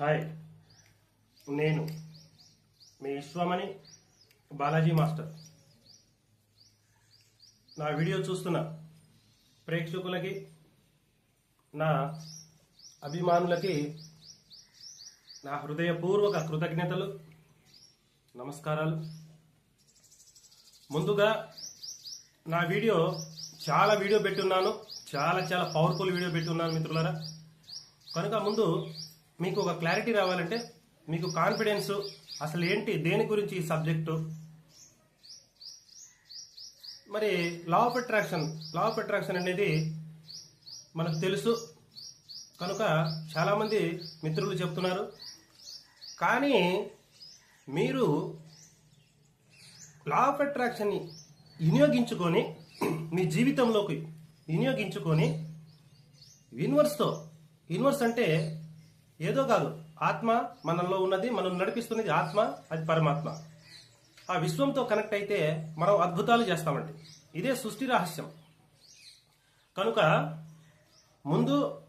Hi నేను మీ Vishwamani Balaji master. నా వీడియో చూస్తున్న ప్రేక్షకులకి నా అభిమానులకి నా హృదయపూర్వక కృతజ్ఞతలు నమస్కారాలు. ముందుగా నా వీడియో చాలా వీడియో పెట్టున్నాను చాలా చాలా పవర్ఫుల్ వీడియో పెట్టున్నాను మిత్రులారా. కనుక ముందు మీకు ఒక క్లారిటీ రావాలంటే మీకు కాన్ఫిడెన్స్ అసలు ఏంటి? దేని గురించి ఈ సబ్జెక్టు మరి law of attraction law of attraction అనేది మనకు తెలుసు. కనుక చాలామంది మిత్రులు చెప్తున్నారు. కానీ మీరు లా ఆఫ్ అట్రాక్షన్ని వినియోగించుకొని మీ జీవితంలోకి వినియోగించుకొని యూనివర్స్తో యూనివర్స్ అంటే ఏదో కాదు. ఆత్మ మనలో ఉన్నది మనం నడిపిస్తున్నది ఆత్మ అది పరమాత్మ. ఆ విశ్వంతో కనెక్ట్ అయితే మనం అద్భుతాలు చేస్తామండి. ఇదే సృష్టి రహస్యం. కనుక ముందు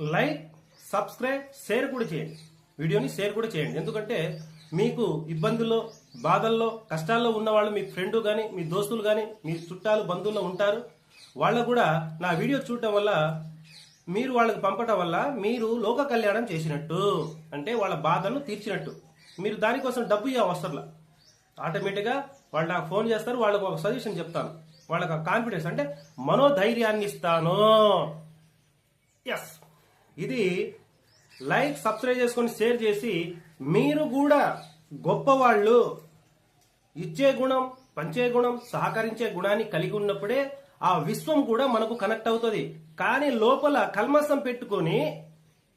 లైక్ సబ్స్క్రైబ్ షేర్ కూడా చేయండి. వీడియోని షేర్ కూడా చేయండి. ఎందుకంటే మీకు ఇబ్బందుల్లో బాధల్లో కష్టాల్లో ఉన్న వాళ్ళు మీ ఫ్రెండ్ కానీ మీ దోస్తులు కానీ మీ చుట్టాలు బంధువులు ఉంటారు. వాళ్ళకు కూడా నా వీడియో చూడటం వల్ల మీరు వాళ్ళకి పంపటం వల్ల మీరు లోక కళ్యాణం చేసినట్టు అంటే వాళ్ళ బాధను తీర్చినట్టు. మీరు దానికోసం డబ్బు ఇవ్వ అవసరంలా ఆటోమేటిక్గా వాళ్ళు నాకు ఫోన్ చేస్తారు వాళ్ళకు ఒక సజెషన్ చెప్తాను. వాళ్ళకి కాన్ఫిడెన్స్ అంటే మనోధైర్యాన్ని ఇస్తాను. ఎస్ ఇది లైక్ సబ్స్క్రైబ్ చేసుకొని షేర్ చేసి మీరు కూడా గొప్పవాళ్ళు. ఇచ్చే గుణం పంచే గుణం సహకరించే గుణాన్ని కలిగి ఉన్నప్పుడే ఆ విశ్వం కూడా మనకు కనెక్ట్ అవుతుంది. కానీ లోపల కల్మాసం పెట్టుకొని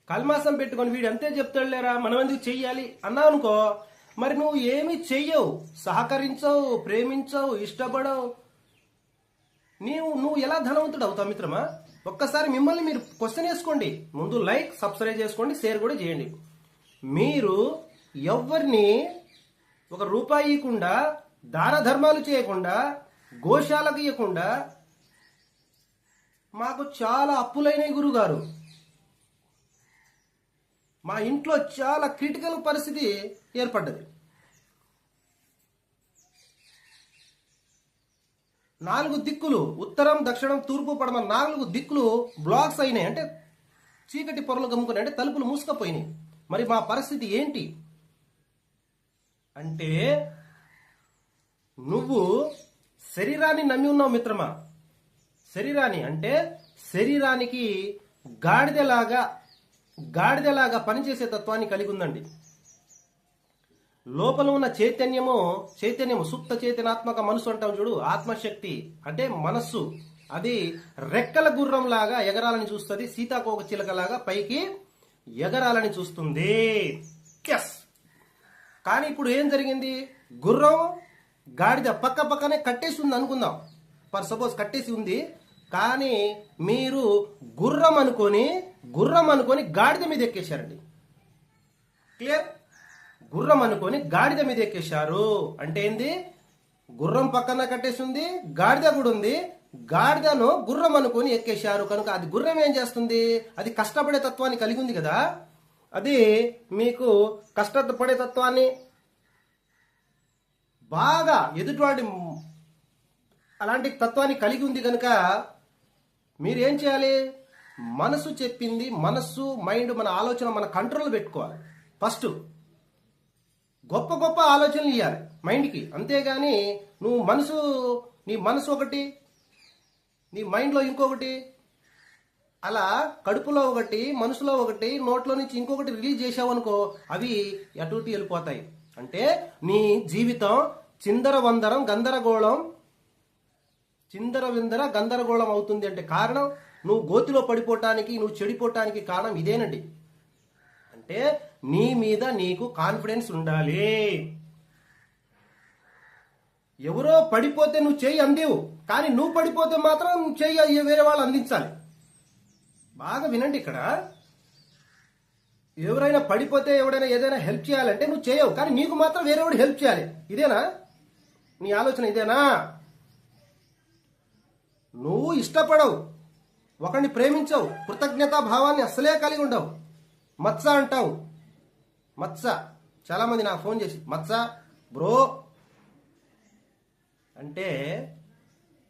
కల్మాసం పెట్టుకొని వీడు అంతే చెప్తాడులేరా మనం ఎందుకు చెయ్యాలి? అన్నావు అనుకో మరి నువ్వు ఏమి చెయ్యవు. సహకరించవు ప్రేమించవు ఇష్టపడవు. నీవు నువ్వు ఎలా ధనవంతుడు అవుతావు మిత్రమా? ఒక్కసారి మిమ్మల్ని మీరు క్వశ్చన్ వేసుకోండి. ముందు లైక్ సబ్స్క్రైబ్ చేసుకోండి షేర్ కూడా చేయండి. మీరు ఎవరిని ఒక రూపాయి ఇవ్వకుండా దాన ధర్మాలు చేయకుండా గోశాలకు ఇవ్వకుండా మాకు చాలా అప్పులైనవి గురుగారు. మా ఇంట్లో చాలా క్రిటికల్ పరిస్థితి ఏర్పడ్డది. నాలుగు దిక్కులు ఉత్తరం దక్షిణం తూర్పు పడమ నాలుగు దిక్కులు బ్లాక్స్ అయినాయి. అంటే చీకటి పొరలు గమ్ముకున్నాయి. అంటే తలుపులు మూసుకపోయినాయి. మరి మా పరిస్థితి ఏంటి? అంటే నువ్వు శరీరాన్ని నమ్మి ఉన్నావు మిత్రమా? శరీరాన్ని అంటే శరీరానికి గాడిదలాగా గాడిదలాగా పనిచేసే తత్వాన్ని కలిగి ఉందండి. లోపల ఉన్న చైతన్యము చైతన్యము సుప్త చైతన్యాత్మక మనసు అంటాం చూడు ఆత్మశక్తి అంటే మనస్సు. అది రెక్కల గుర్రం లాగా ఎగరాలని చూస్తుంది సీతాకోక చిలకలాగా పైకి ఎగరాలని చూస్తుంది. ఎస్ కానీ ఇప్పుడు ఏం జరిగింది? గుర్రం గాడిద పక్క పక్కనే కట్టేసి ఉంది అనుకుందాం. ఫర్ సపోజ్ కట్టేసి ఉంది కానీ మీరు గుర్రం అనుకొని గుర్రం అనుకొని గాడిద మీద ఎక్కేశారండి. క్లియర్? గుర్రం అనుకొని గాడిద మీద ఎక్కేశారు. అంటే ఏంది? గుర్రం పక్కన కట్టేసి ఉంది గాడిద కూడా ఉంది. గాడిదను గుర్రం అనుకొని ఎక్కేశారు. కనుక అది గుర్రం ఏం చేస్తుంది? అది కష్టపడే తత్వాన్ని కలిగి ఉంది కదా. అది మీకు కష్టపడే తత్వాన్ని బాగా ఎదుటివాడి అలాంటి తత్వాన్ని కలిగి ఉంది కనుక మీరేం చేయాలి? మనసు చెప్పింది మనస్సు మైండ్ మన ఆలోచన మన కంట్రోల్ పెట్టుకోవాలి. ఫస్ట్ గొప్ప గొప్ప ఆలోచనలు ఇవ్వాలి మైండ్కి అంతేగాని నువ్వు మనసు నీ మనసు ఒకటి నీ మైండ్లో ఇంకొకటి అలా కడుపులో ఒకటి మనసులో ఒకటి నోట్లో నుంచి ఇంకొకటి రిలీజ్ చేసావనుకో అవి అటు వెళ్ళిపోతాయి. అంటే నీ జీవితం చిందర వందరం గందరగోళం చిందర విందర గందరగోళం అవుతుంది అంటే కారణం నువ్వు గోతిలో పడిపోవటానికి నువ్వు చెడిపోవటానికి కారణం ఇదేనండి. అంటే నీ మీద నీకు కాన్ఫిడెన్స్ ఉండాలి. ఎవరో పడిపోతే నువ్వు చేయి అందేవు కానీ నువ్వు పడిపోతే మాత్రం నువ్వు వేరే వాళ్ళు అందించాలి. బాగా వినండి ఇక్కడ. ఎవరైనా పడిపోతే ఎవడైనా ఏదైనా హెల్ప్ చేయాలంటే నువ్వు చేయవు కానీ నీకు మాత్రం వేరేవాడు హెల్ప్ చేయాలి. ఇదేనా? నీ ఆలోచన ఇదేనా? నువ్వు ఇష్టపడవు. ఒకరిని ప్రేమించవు. కృతజ్ఞతా భావాన్ని అస్సలే కలిగి ఉండవు. మత్స అంటావు. మత్స. చాలామంది నాకు ఫోన్ చేసి మత్స బ్రో. అంటే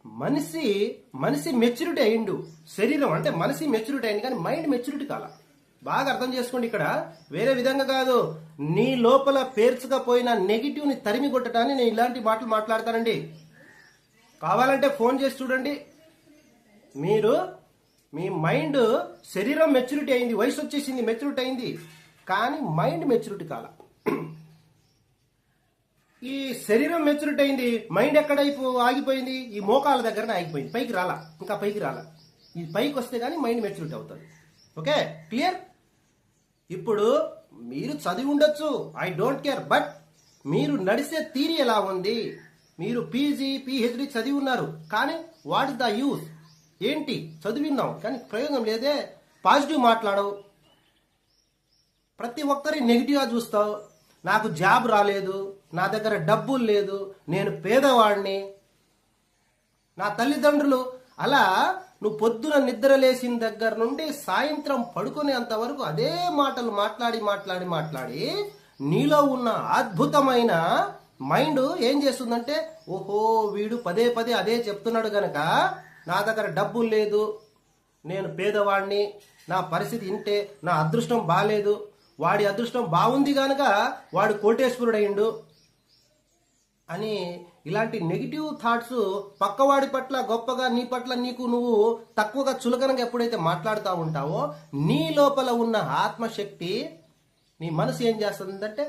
మనిషి మనిషి మెచ్యూరిటీ అయిండు. శరీరం అంటే మనిషి మెచ్యూరిటీ అయింది కానీ మైండ్ మెచ్యూరిటీ కాల. బాగా అర్థం చేసుకోండి ఇక్కడ. వేరే విధంగా కాదు. నీ లోపల పేర్చుకపోయిన నెగిటివ్ని తరిమి కొట్టడానికి నేను ఇలాంటి మాటలు మాట్లాడతానండి. కావాలంటే ఫోన్ చేసి చూడండి. మీరు మీ మైండ్ శరీరం మెచ్యూరిటీ అయింది వయసు వచ్చేసింది మెచ్యూరిటీ అయింది. కానీ మైండ్ మెచ్యూరిటీ కాల. ఈ శరీరం మెచ్యూరిటీ అయింది మైండ్ ఎక్కడ ఆగిపోయింది? ఈ మోకాల దగ్గరనే ఆగిపోయింది పైకి రాలా ఇంకా పైకి రాలా. ఇది పైకి వస్తే కానీ మైండ్ మెచ్యూరిటీ అవుతుంది. ఓకే? క్లియర్? ఇప్పుడు మీరు చదివి ఉండొచ్చు ఐ డోంట్ కేర్ బట్ మీరు నడిసే తీరి ఎలా ఉంది? మీరు పీజీ పిహెచ్డి చదివి ఉన్నారు కానీ వాట్ ఇస్ ద యూస్? ఏంటి? చదివిన్నాం కానీ ప్రయోజనం లేదే. పాజిటివ్ మాట్లాడవు. ప్రతి ఒక్కరి నెగిటివ్గా చూస్తావు. నాకు జాబ్ రాలేదు. నా దగ్గర డబ్బులు లేదు. నేను పేదవాడిని. నా తల్లిదండ్రులు. అలా నువ్వు పొద్దున నిద్ర లేచిన దగ్గర నుండి సాయంత్రం పడుకునేంత వరకు అదే మాటలు మాట్లాడి మాట్లాడి మాట్లాడి నీలో ఉన్న అద్భుతమైన మైండ్ ఏం చేస్తుందంటే ఓహో వీడు పదే పదే అదే చెప్తున్నాడు గనక నా దగ్గర డబ్బులు లేదు. నేను పేదవాడిని నా పరిస్థితి ఇంటే నా అదృష్టం బాలేదు. వాడి అదృష్టం బాగుంది గనక వాడు కోటేశ్వరుడయిండు అని ఇలాంటి నెగిటివ్ థాట్స్ పక్కవాడి పట్ల గొప్పగా నీ పట్ల నీకు నువ్వు తక్కువగా చులకనగా ఎప్పుడైతే మాట్లాడుతూ ఉంటావో నీ లోపల ఉన్న ఆత్మశక్తి నీ మనసు ఏం చేస్తుందంటే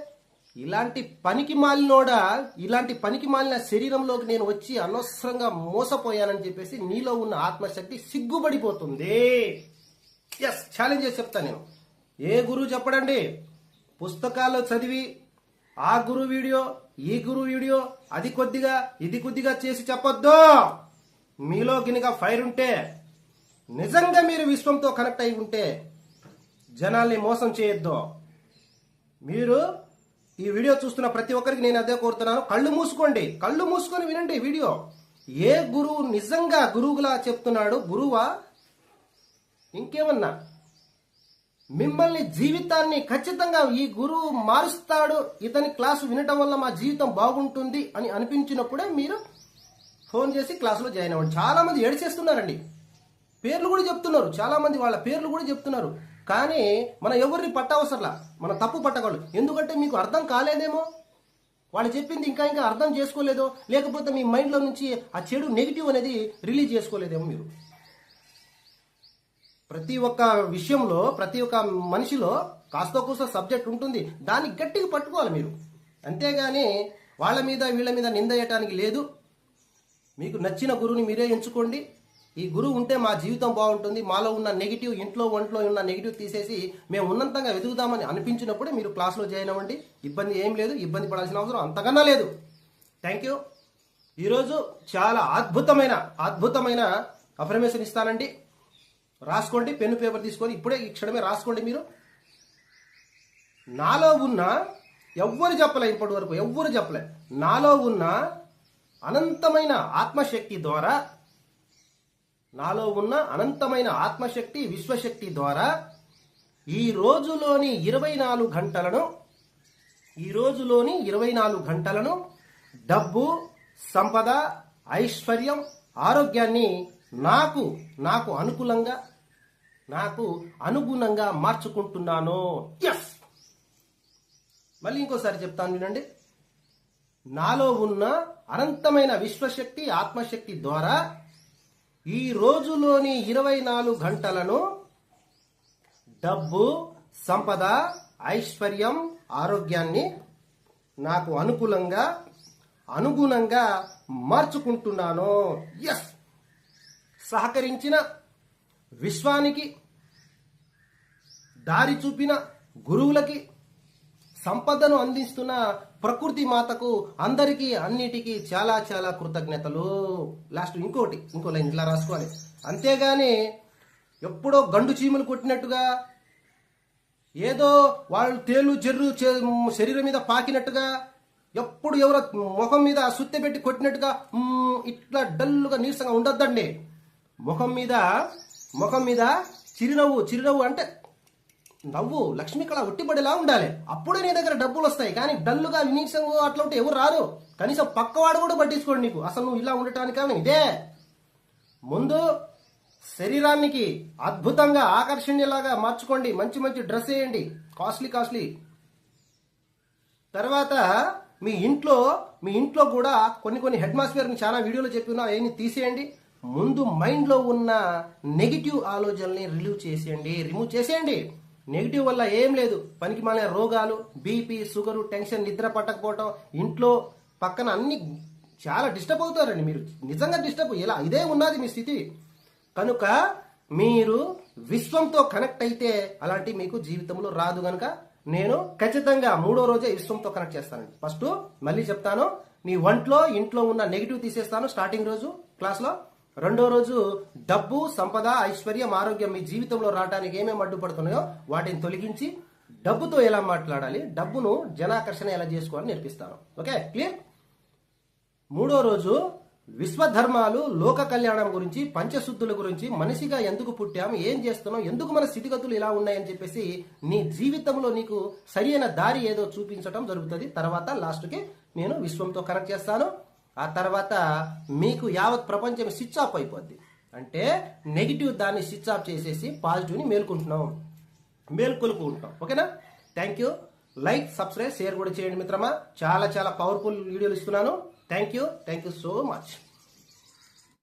ఇలాంటి పనికి మాలినోడా ఇలాంటి పనికి మాలిన శరీరంలోకి నేను వచ్చి అనవసరంగా మోసపోయానని చెప్పేసి నీలో ఉన్న ఆత్మశక్తి సిగ్గుపడిపోతుంది. ఎస్ ఛాలెంజ్ చేసి చెప్తాను నేను. ఏ గురువు చెప్పడండి? పుస్తకాల్లో చదివి ఆ గురు వీడియో ఈ గురువు వీడియో అది కొద్దిగా ఇది కొద్దిగా చేసి చెప్పొద్దు. మీలో గినిగా ఫైర్ ఉంటే నిజంగా మీరు విశ్వంతో కనెక్ట్ అయి ఉంటే జనాల్ని మోసం చేయొద్దు. మీరు ఈ వీడియో చూస్తున్న ప్రతి ఒక్కరికి నేను అదే కోరుతున్నాను. కళ్ళు మూసుకోండి. కళ్ళు మూసుకొని వినండి వీడియో. ఏ గురువు నిజంగా గురువులా చెప్తున్నాడు? గురువా ఇంకేమన్నా? మిమ్మల్ని జీవితాన్ని ఖచ్చితంగా ఈ గురువు మారుస్తాడు. ఇతని క్లాసు వినటం వల్ల మా జీవితం బాగుంటుంది అని అనిపించినప్పుడే మీరు ఫోన్ చేసి క్లాసులో జాయిన్ అవ్వండి. చాలామంది ఏడిచేస్తున్నారండి. పేర్లు కూడా చెప్తున్నారు. చాలామంది వాళ్ళ పేర్లు కూడా చెప్తున్నారు. కానీ మన ఎవరిని పట్టవసరలా? మన తప్పు పట్టకూడదు ఎందుకంటే మీకు అర్థం కాలేదేమో? వాళ్ళు చెప్పింది ఇంకా ఇంకా అర్థం చేసుకోలేదో? లేకపోతే మీ మైండ్లో నుంచి ఆ చెడు నెగిటివ్ అనేది రిలీజ్ చేసుకోలేదేమో మీరు? ప్రతి ఒక్క విషయంలో ప్రతి ఒక్క మనిషిలో కాస్త కూస్త సబ్జెక్ట్ ఉంటుంది. దాన్ని గట్టిగా పట్టుకోవాలి మీరు. అంతేగాని వాళ్ళ మీద వీళ్ళ మీద నింద వేయటానికి లేదు. మీకు నచ్చిన గురువుని మీరే ఎంచుకోండి. ఈ గురువు ఉంటే మా జీవితం బాగుంటుంది. మాలో ఉన్న నెగిటివ్ ఇంట్లో ఒంట్లో ఉన్న నెగిటివ్ తీసేసి మేము ఉన్నంతంగా వెతుకుదామని అనిపించినప్పుడే మీరు క్లాస్లో జాయిన్ అవ్వండి. ఇబ్బంది ఏం లేదు. ఇబ్బంది పడాల్సిన అవసరం అంతకన్నా లేదు. థ్యాంక్ యూ ఈరోజు చాలా అద్భుతమైన అద్భుతమైన అఫర్మేషన్ ఇస్తానండి. రాసుకోండి. పెన్ను పేపర్ తీసుకొని ఇప్పుడే ఈ క్షణమే రాసుకోండి మీరు. నాలో ఉన్న ఎవ్వరు చెప్పలే ఇప్పటి వరకు ఎవ్వరు చెప్పలే. నాలో ఉన్న అనంతమైన ఆత్మశక్తి ద్వారా నాలో ఉన్న అనంతమైన ఆత్మశక్తి విశ్వశక్తి ద్వారా ఈ రోజులోని ఇరవై నాలుగు గంటలను ఈ రోజులోని ఇరవై నాలుగు గంటలను డబ్బు సంపద ఐశ్వర్యం ఆరోగ్యాన్ని నాకు నాకు అనుకూలంగా నాకు అనుగుణంగా మార్చుకుంటున్నాను. ఎస్ మళ్ళీ ఇంకోసారి చెప్తాను వినండి. నాలో ఉన్న అనంతమైన విశ్వశక్తి ఆత్మశక్తి ద్వారా ఈ రోజులోని ఇరవై నాలుగు గంటలను డబ్బు సంపద ఐశ్వర్యం ఆరోగ్యాన్ని నాకు అనుకూలంగా అనుగుణంగా మార్చుకుంటున్నాను. ఎస్ సహకరించిన విశ్వానికి దారి చూపిన గురువులకి సంపదను అందిస్తున్న ప్రకృతి మాతకు అందరికీ అన్నిటికీ చాలా చాలా కృతజ్ఞతలు. లాస్ట్ ఇంకోటి ఇంకో లైన్ ఇట్లా రాసుకోవాలి. అంతేగాని ఎప్పుడో గండు చీమలు కొట్టినట్టుగా ఏదో వాళ్ళు తేలు జర్రు శరీరం మీద పాకినట్టుగా ఎప్పుడు ఎవరో ముఖం మీద సుత్తె పెట్టి కొట్టినట్టుగా ఇట్లా డల్లుగా నీరసంగా ఉండొద్దండి. ముఖం మీద ముఖం మీద చిరునవ్వు చిరునవ్వు అంటే నవ్వు లక్ష్మి కళ ఉట్టిపడేలా ఉండాలి. అప్పుడే నీ దగ్గర డబ్బులు వస్తాయి. కానీ డల్లుగా వినీసంగా అట్లా ఉంటే ఎవరు రారు. కనీసం పక్కవాడు కూడా పట్టించుకోండి నీకు. అసలు నువ్వు ఇలా ఉండటానికి కారణం ఇదే. ముందు శరీరానికి అద్భుతంగా ఆకర్షణీయలాగా మార్చుకోండి. మంచి మంచి డ్రెస్ వేయండి. Costly costly. తర్వాత మీ ఇంట్లో మీ ఇంట్లో కూడా కొన్ని కొన్ని హెడ్ చాలా వీడియోలో చెప్పినా అవన్నీ తీసేయండి. ముందు మైండ్లో ఉన్న నెగిటివ్ ఆలోచనల్ని రిలీవ్ చేసేయండి. రిమూవ్ చేసేయండి. నెగిటివ్ వల్ల ఏం లేదు. పనికి మాలిన రోగాలు బీపీ షుగరు టెన్షన్ నిద్ర పట్టకపోవటం ఇంట్లో పక్కన అన్ని చాలా డిస్టర్బ్ అవుతారండి మీరు. నిజంగా డిస్టర్బ్ ఇలా ఇదే ఉన్నది మీ స్థితి. కనుక మీరు విశ్వంతో కనెక్ట్ అయితే అలాంటి మీకు జీవితంలో రాదు కనుక నేను ఖచ్చితంగా మూడో రోజే విశ్వంతో కనెక్ట్ చేస్తానండి. ఫస్ట్ మళ్ళీ చెప్తాను మీ ఒంట్లో ఇంట్లో ఉన్న నెగిటివ్ తీసేస్తాను స్టార్టింగ్ రోజు క్లాస్లో రెండో రోజు డబ్బు సంపద ఐశ్వర్యం ఆరోగ్యం మీ జీవితంలో రావడానికి ఏమేమి అడ్డుపడుతున్నాయో వాటిని తొలగించి డబ్బుతో ఎలా మాట్లాడాలి డబ్బును జనాకర్షణ ఎలా చేసుకోవాలని నేర్పిస్తాను. ఓకే? క్లియర్? మూడో రోజు విశ్వధర్మాలు లోక కళ్యాణం గురించి పంచశుద్ధుల గురించి మనిషిగా ఎందుకు పుట్టాము ఏం చేస్తున్నాం ఎందుకు మన స్థితిగతులు ఇలా ఉన్నాయని చెప్పేసి నీ జీవితంలో నీకు సరైన దారి ఏదో చూపించడం జరుగుతుంది. తర్వాత లాస్ట్కి నేను విశ్వంతో కనెక్ట్ చేస్తాను. ఆ తర్వాత మీకు యావత్ ప్రపంచం స్విచ్ ఆఫ్ అయిపోద్ది. అంటే నెగిటివ్ దాన్ని స్విచ్ ఆఫ్ చేసేసి పాజిటివ్ని మేల్కొంటున్నాం. మేల్కొలుపు ఉంటాం ఓకేనా? Thank you like subscribe share కూడా చేయండి మిత్రమా. చాలా చాలా పవర్ఫుల్ వీడియోలు ఇస్తున్నాను. Thank you thank you so much